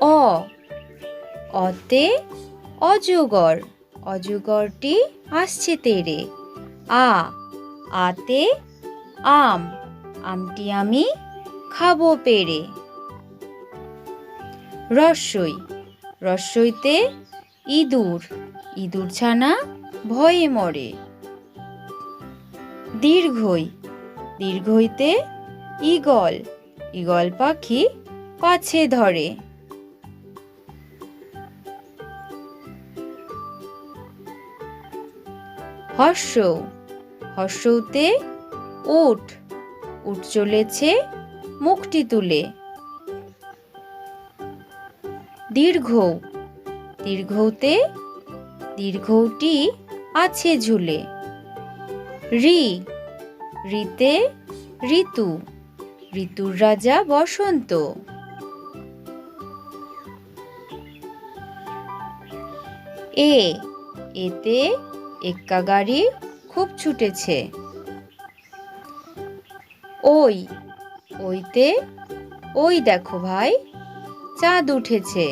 অ। অতে অজগর অজগরটি আসছে তেরে। আ। আতে আম। আমটি আমি খাব পেরে। রস্যই রসইতে ইঁদুর। ইঁদুর ছানা ভয়ে মরে। দীর্ঘই। দীর্ঘইতে ঈগল। ঈগল পাখি পাছে ধরে। হর্ষ। হর্ষতে উট উঠ চলেছে মুখটি তুলে। দীর্ঘ। দীর্ঘতে, দীর্ঘটি আছে ঝুলে। রি, রিতে ঋতু। ঋতুর রাজা বসন্ত। এ, এতে এক্কা গাড়ি খুব ছুটেছে ওই ওইতে ওই দেখো ভাই চাঁদ উঠেছে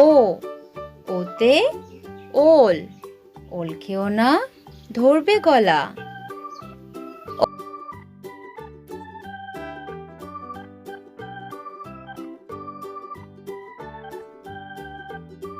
ও ওতে ওল ওল খেও না ধরবে গলা